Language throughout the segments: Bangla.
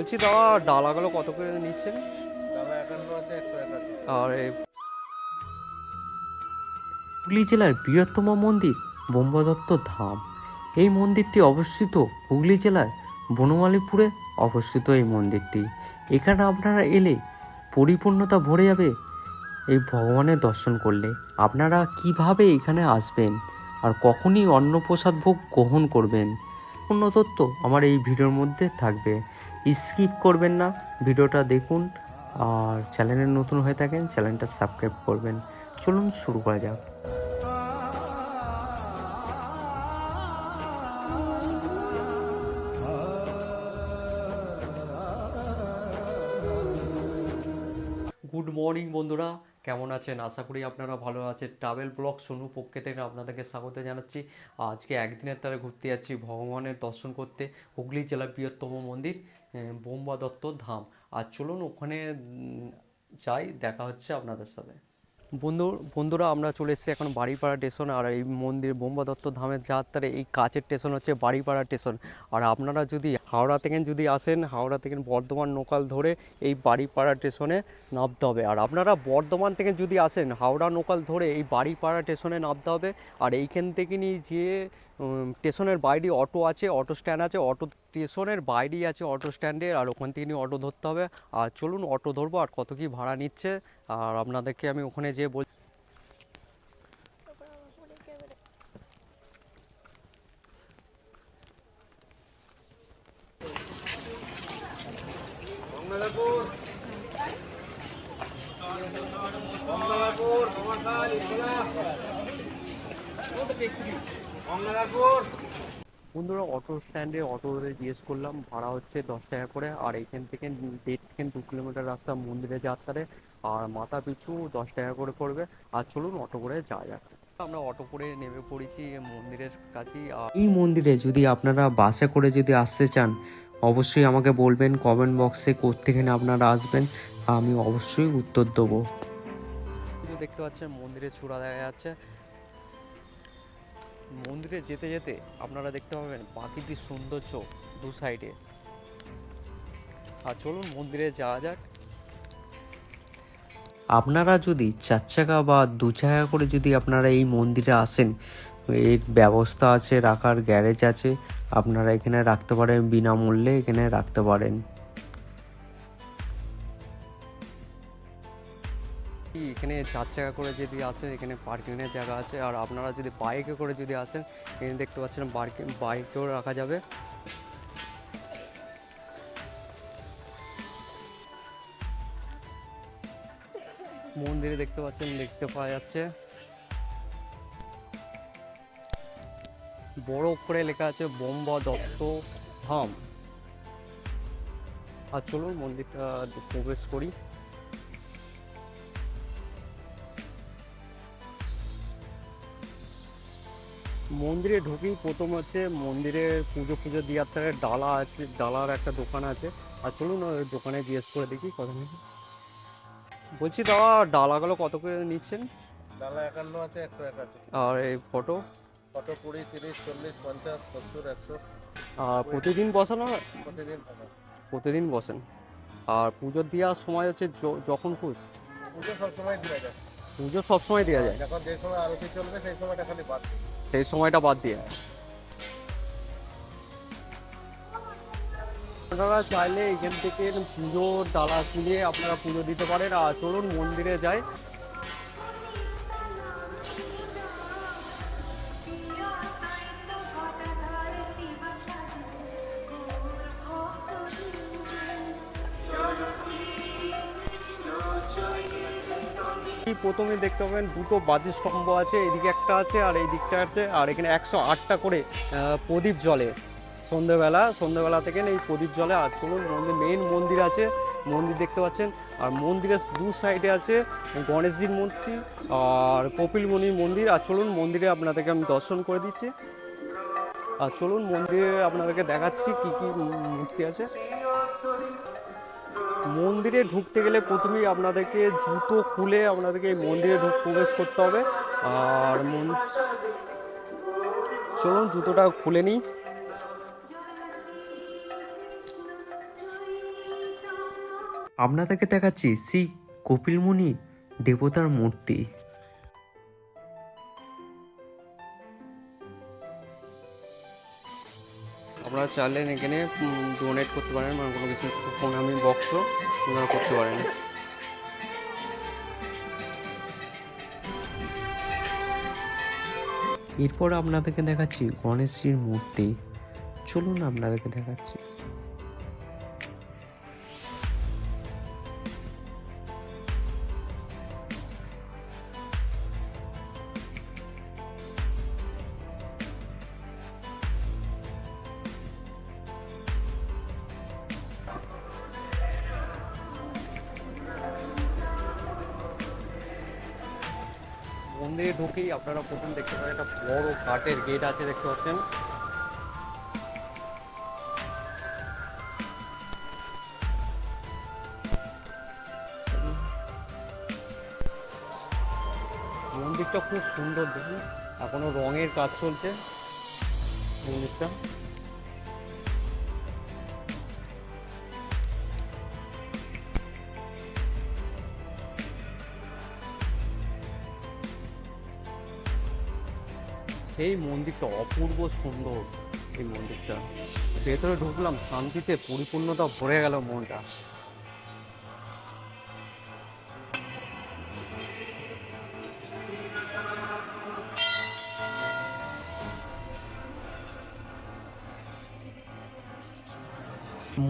বলছি, দাদা, ডালাগুলো কত করে নিচ্ছেন? আর হুগলি জেলার বৃহত্তম মন্দির বোম্বাদত্ত ধাম। এই মন্দিরটি অবস্থিত হুগলি জেলার বনমালীপুরে অবস্থিত এই মন্দিরটি। এখানে আপনারা এলে পরিপূর্ণতা ভরে যাবে এই ভগবানের দর্শন করলে। আপনারা কীভাবে এখানে আসবেন? আর কখনই অন্নপ্রসাদ ভোগ গ্রহণ করবেন? পূর্ণ তথ্য আমার এই ভিডিওর মধ্যে থাকবে। স্কিপ করবেন না, ভিডিওটা দেখুন আর চ্যানেলে নতুন হয়ে থাকেন, চ্যানেলটা সাবস্ক্রাইব করবেন। চলুন শুরু করা যাক। গুড মর্নিং বন্ধুরা। কেমন আছেন? আশা করি আপনারা ভালো আছেন। ট্রাভেল ব্লগ সোনু পক্ষে থেকে আপনাদেরকে স্বাগত জানাচ্ছি। আজকে একদিনের তারা ঘুরতে যাচ্ছি ভগবানের দর্শন করতে। হুগলি জেলার বৃহত্তম মন্দির বোম্বা দত্ত ধাম। আর চলুন ওখানে যাই, দেখা হচ্ছে আপনাদের সাথে। বন্ধু, বন্ধুরা, আমরা চলে এসেছি এখন বাড়িপাড়া স্টেশন আর এই মন্দির বোম্বা দত্ত ধামের যাত্রার এই কাছের স্টেশন হচ্ছে বাড়িপাড়া স্টেশন আর আপনারা যদি হাওড়া থেকে যদি আসেন, হাওড়া থেকে বর্ধমান লোকাল ধরে এই বাড়িপাড়া স্টেশনে নামতে হবে। আর আপনারা বর্ধমান থেকে যদি আসেন, হাওড়া লোকাল ধরে এই বাড়িপাড়া স্টেশনে নামতে হবে। আর এইখান থেকে নিয়ে যে স্টেশনের বাইরে অটো আছে, অটো স্ট্যান্ড আছে, অটো স্টেশনের বাইরেই আছে অটো স্ট্যান্ডে, আর ওখান থেকে অটো ধরতে হবে। আর চলুন, অটো ধরবো, আর কত কি ভাড়া নিচ্ছে, আর আপনাদেরকে আমি ওখানে যেয়ে বল স্ট্যান্ডে অটো ধরে জিজ্ঞেস করলাম ভাড়া হচ্ছে দশ টাকা করে আর এখান থেকে দেড় থেকে দু কিলোমিটার রাস্তা মন্দিরে যাত্রারে আর মাথা পিছু দশ টাকা করে পড়বে আর চলুন অটো করে যাওয়া যাক। আমরা অটো করে নেমে পড়েছি মন্দিরের কাছেই এই মন্দিরে যদি আপনারা বাসে করে যদি আসতে চান অবশ্যই আমাকে বলবেন কমেন্ট বক্সে কোত্থেকে আপনারা আসবেন আমি অবশ্যই উত্তর দেবো। দেখতে পাচ্ছেন মন্দিরের চূড়া দেখা যাচ্ছে। মন্দিরে যেতে যেতে আপনারা দেখতে পাবেন প্রাকৃতিক সৌন্দর্য দু সাইডে আর চলুন মন্দিরে যাওয়া যাক। আপনারা যদি চার চাকা বা দু চাকা করে যদি আপনারা এই মন্দিরে আসেন, এর ব্যবস্থা আছে, রাখার গ্যারেজ আছে, আপনারা এখানে রাখতে পারেন বিনামূল্যে, এখানে রাখতে পারেন। এখানে চার চাকা করে যদি আসেন, এখানে পার্কিংয়ের জায়গা আছে। আর আপনারা যদি বাইকে করে যদি আসেন, এখানে দেখতে পাচ্ছেন বাইকে বাইকেও রাখা যাবে। মন্দিরে দেখতে পাচ্ছেন, দেখতে পাওয়া যাচ্ছে। বড় করে লেখা আছে, বোম্বা দত্ত ধাম। আর চলুন মন্দিরটা প্রবেশ করি। মন্দিরে ঢুকেই প্রথম আছে মন্দিরের পুজো পুজো দেওয়ার থেকে ডালা আছে ডালার একটা দোকান আছে। আর চলুন ওই দোকানে জিজ্ঞেস করে দেখি কত বলছি দাদা ডালাগুলো কত করে নিচ্ছেন? ডালা একান্ন আছে একশো এক আছে আর এই ফটো? কত কুড়ি তিরিশ চল্লিশ পঞ্চাশ সত্তর একশো। আর প্রতিদিন বসানো? প্রতিদিন প্রতিদিন বসেন। আর পুজো দেওয়ার সময় হচ্ছে যখন খুশ? পুজো সবসময় দেওয়া যায়। পুজো সবসময় দেওয়া যায়? যখন যে সময় আরতি চলবে সেই সময়টা খালি বাদ সেই সময়টা বাদ দিয়ে। আপনারা চাইলে এখান থেকে পুজোর ডালা কিনে আপনারা পুজো দিতে পারেন। আর চলুন মন্দিরে যাই। প্রথমে দেখতে পাবেন, দুটো বাতি স্তম্ভ আছে, এদিকে একটা আছে আর এই দিকটা আছে, আর এখানে একশো আটটা করে প্রদীপ জলে সন্ধ্যেবেলা সন্ধ্যেবেলা থেকে এই প্রদীপ জ্বলে। আর চলুন, মন্দির মেন মন্দির আছে, মন্দির দেখতে পাচ্ছেন। আর মন্দিরের দু সাইডে আছে গণেশজির মূর্তি আর কপিলমণির মন্দির। আর চলুন, মন্দিরে আপনাদেরকে আমি দর্শন করে দিচ্ছি। আর চলুন, মন্দিরে আপনাদেরকে দেখাচ্ছি কি কি মূর্তি আছে। মন্দিরে ঢুকতে গেলে প্রথমেই আপনাদেরকে জুতো খুলে আপনাদেরকে মন্দিরে ঢুক, প্রবেশ করতে হবে। আর মন, চলুন জুতোটা খুলে নিই। আপনাদেরকে দেখাচ্ছি শ্রী কপিলমুনি দেবতার মূর্তি। আপনারা চাইলেন এখানে ডোনেট করতে পারেন মানে কোনো কিছু প্রণামী বক্সও আপনারা করতে পারেন। এরপর আপনাদেরকে দেখাচ্ছি গণেশজির মূর্তি। চলুন আপনাদেরকে দেখাচ্ছি। মন্দিরে ঢুকেই আপনারা প্রথম দেখতে পাবেন একটা বড় কাঠের গেট আছে দেখতে পাচ্ছেন। মন্দিরটা খুব সুন্দর দেখুন। এখনও রঙের কাজ চলছে মন্দিরটা। সেই মন্দিরটা অপূর্ব সুন্দর এই মন্দিরটা। ভেতরে ঢুকলাম, শান্তিতে পরিপূর্ণতা ভরে গেল মনটা।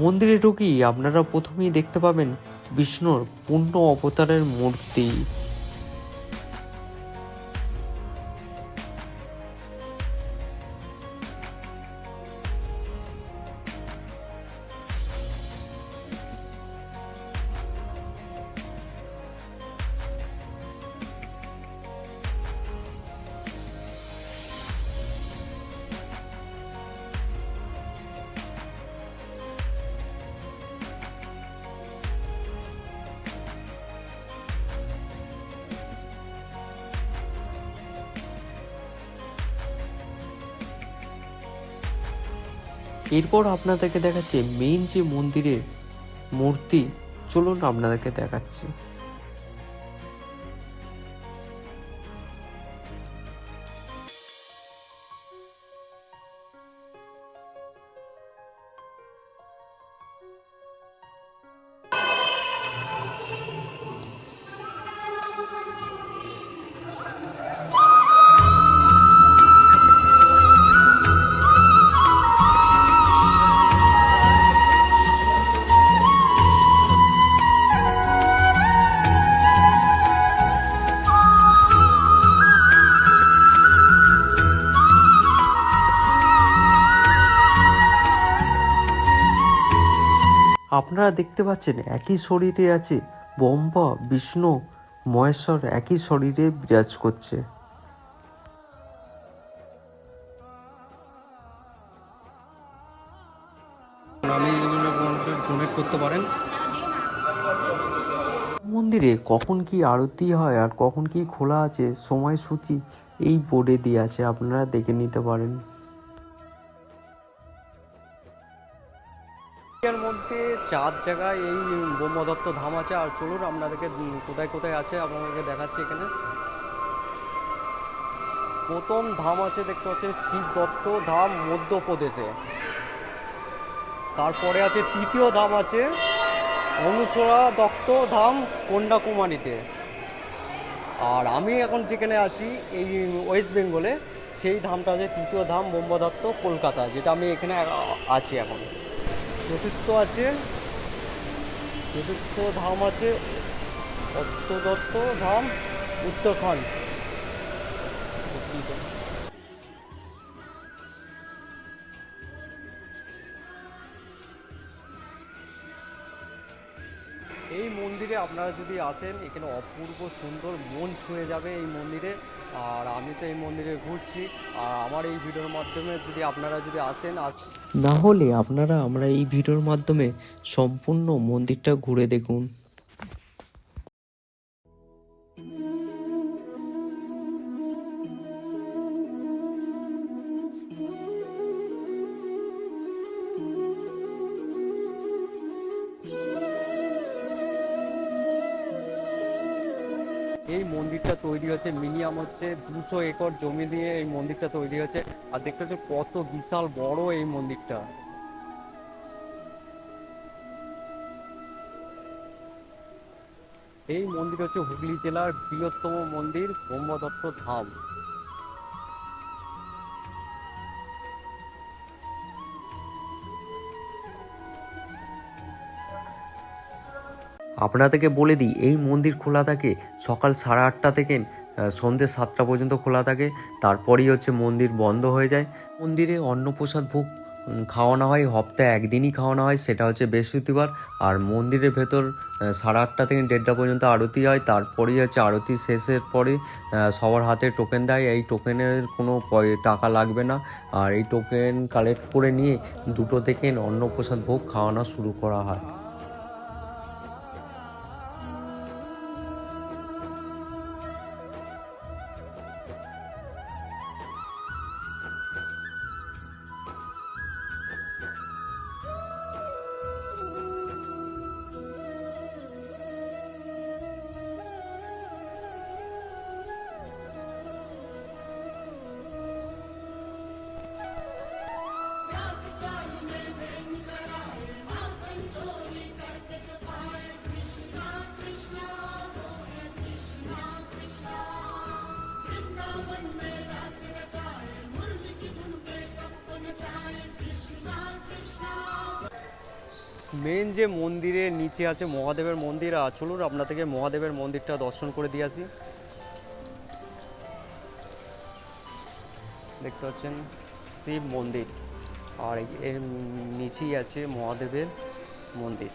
মন্দিরে ঢুকি আপনারা প্রথমেই দেখতে পাবেন বিষ্ণুর পূর্ণ অবতারের মূর্তি। এরপর আপনাদেরকে দেখাচ্ছি মেইন যে মন্দিরের মূর্তি চলুন আপনাদেরকে দেখাচ্ছি। আপনারা দেখতে পাচ্ছেন একই শরীরে আছে ব্রহ্মা, বিষ্ণু, মহেশ্বর একই শরীরে বিরাজ করছে। মন্দিরে কখন কি আরতি হয় আর কখন কি খোলা আছে সময়সূচি, এই বোর্ডে দিয়ে আছে, আপনারা দেখে নিতে পারেন। এর মধ্যে চার জায়গায় এই ব্রহ্মদত্ত ধাম আছে। আর চলুন, আপনাদেরকে কোথায় কোথায় আছে আপনাদেরকে দেখাচ্ছি এখানে। প্রথম ধাম আছে, দেখতে পাচ্ছেন শিব দত্ত ধাম মধ্যপ্রদেশে। তারপরে আছে, তৃতীয় ধাম আছে, অনুসরা দত্ত ধাম কন্যাকুমারীতে। আর আমি এখন যেখানে আছি, এই ওয়েস্ট বেঙ্গলে সেই ধামটা আছে, তৃতীয় ধাম ব্রহ্মদত্ত কলকাতা, যেটা আমি এখানে আছি এখন। চতুর্থ আছে। চতুর্থ ধাম আছে। অত্তদত্ত ধাম উত্তরাখণ্ড। মন্দিরে আপনারা যদি আসেন, এখানে অপূর্ব সুন্দর মন ছুঁয়ে যাবে এই মন্দিরে। আর আমি তো এই মন্দিরে ঘুরছি। আর আমার এই ভিডিওর মাধ্যমে যদি আপনারা যদি আসেন না হলে আপনারা আমরা এই ভিডিওর মাধ্যমে সম্পূর্ণ মন্দিরটা ঘুরে দেখুন। এই মন্দিরটা তৈরি হয়েছে, মিনিমাম হচ্ছে দুশো একর জমি দিয়ে এই মন্দিরটা তৈরি হয়েছে। আর দেখতে হচ্ছে কত বিশাল বড় এই মন্দিরটা। এই মন্দির হচ্ছে হুগলি জেলার বৃহত্তম মন্দির ব্রহ্মদত্ত ধাম। আপনাদেরকে বলে দিই, এই মন্দির খোলা থাকে সকাল সাড়ে আটটা থেকে সন্ধ্যে সাতটা পর্যন্ত খোলা থাকে। তারপরেই হচ্ছে মন্দির বন্ধ হয়ে যায়। মন্দিরে অন্নপ্রসাদ ভোগ খাওয়ানো হয় সপ্তাহে একদিনই খাওয়ানো হয়, সেটা হচ্ছে বৃহস্পতিবার। আর মন্দিরের ভেতর সাড়ে আটটা থেকে দেড়টা পর্যন্ত আরতি হয়। তারপরেই হচ্ছে আরতি শেষের পরে সবার হাতে টোকেন দেয়। এই টোকেনের কোনো টাকা লাগবে না। আর এই টোকেন কালেক্ট করে নিয়ে দুটো থেকে অন্নপ্রসাদ ভোগ খাওয়ানো শুরু করা হয়। মেন যে মন্দিরের নিচে আছে মহাদেবের মন্দির, আর চলুন থেকে মহাদেবের মন্দিরটা দর্শন করে দিয়ে আসি। দেখতে পাচ্ছেন, শিব মন্দির, আর এর নিচেই আছে মহাদেবের মন্দির।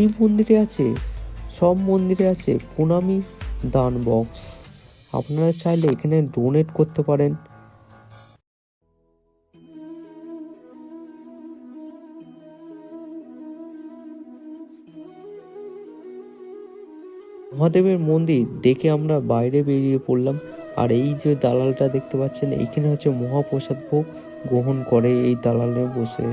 এই মন্দিরে আছে, সব মন্দিরে আছে প্রণামী দান বক্স আপনারা চাইলে এখানে ডোনেট করতে পারেন। মহাদেবের মন্দির দেখে আমরা বাইরে বেরিয়ে পড়লাম, আর এই যে দালালটা দেখতে পাচ্ছেন, এইখানে হচ্ছে মহাপ্রসাদ ভোগ গ্রহণ করে এই দালালে বসে।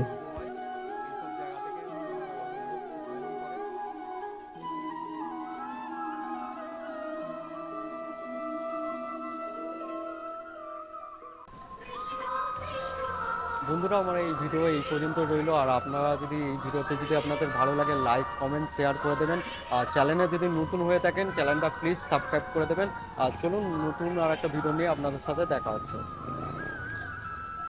বন্ধুরা, আমার এই ভিডিও এই পর্যন্ত রইল। আর আপনারা যদি এই ভিডিওতে যদি আপনাদের ভালো লাগে লাইক কমেন্ট শেয়ার করে দেবেন। আর চ্যানেলে যদি নতুন হয়ে থাকেন চ্যানেলটা প্লিজ সাবস্ক্রাইব করে দেবেন। আর চলুন, নতুন আর একটা ভিডিও নিয়ে আপনাদের সাথে দেখা হচ্ছে।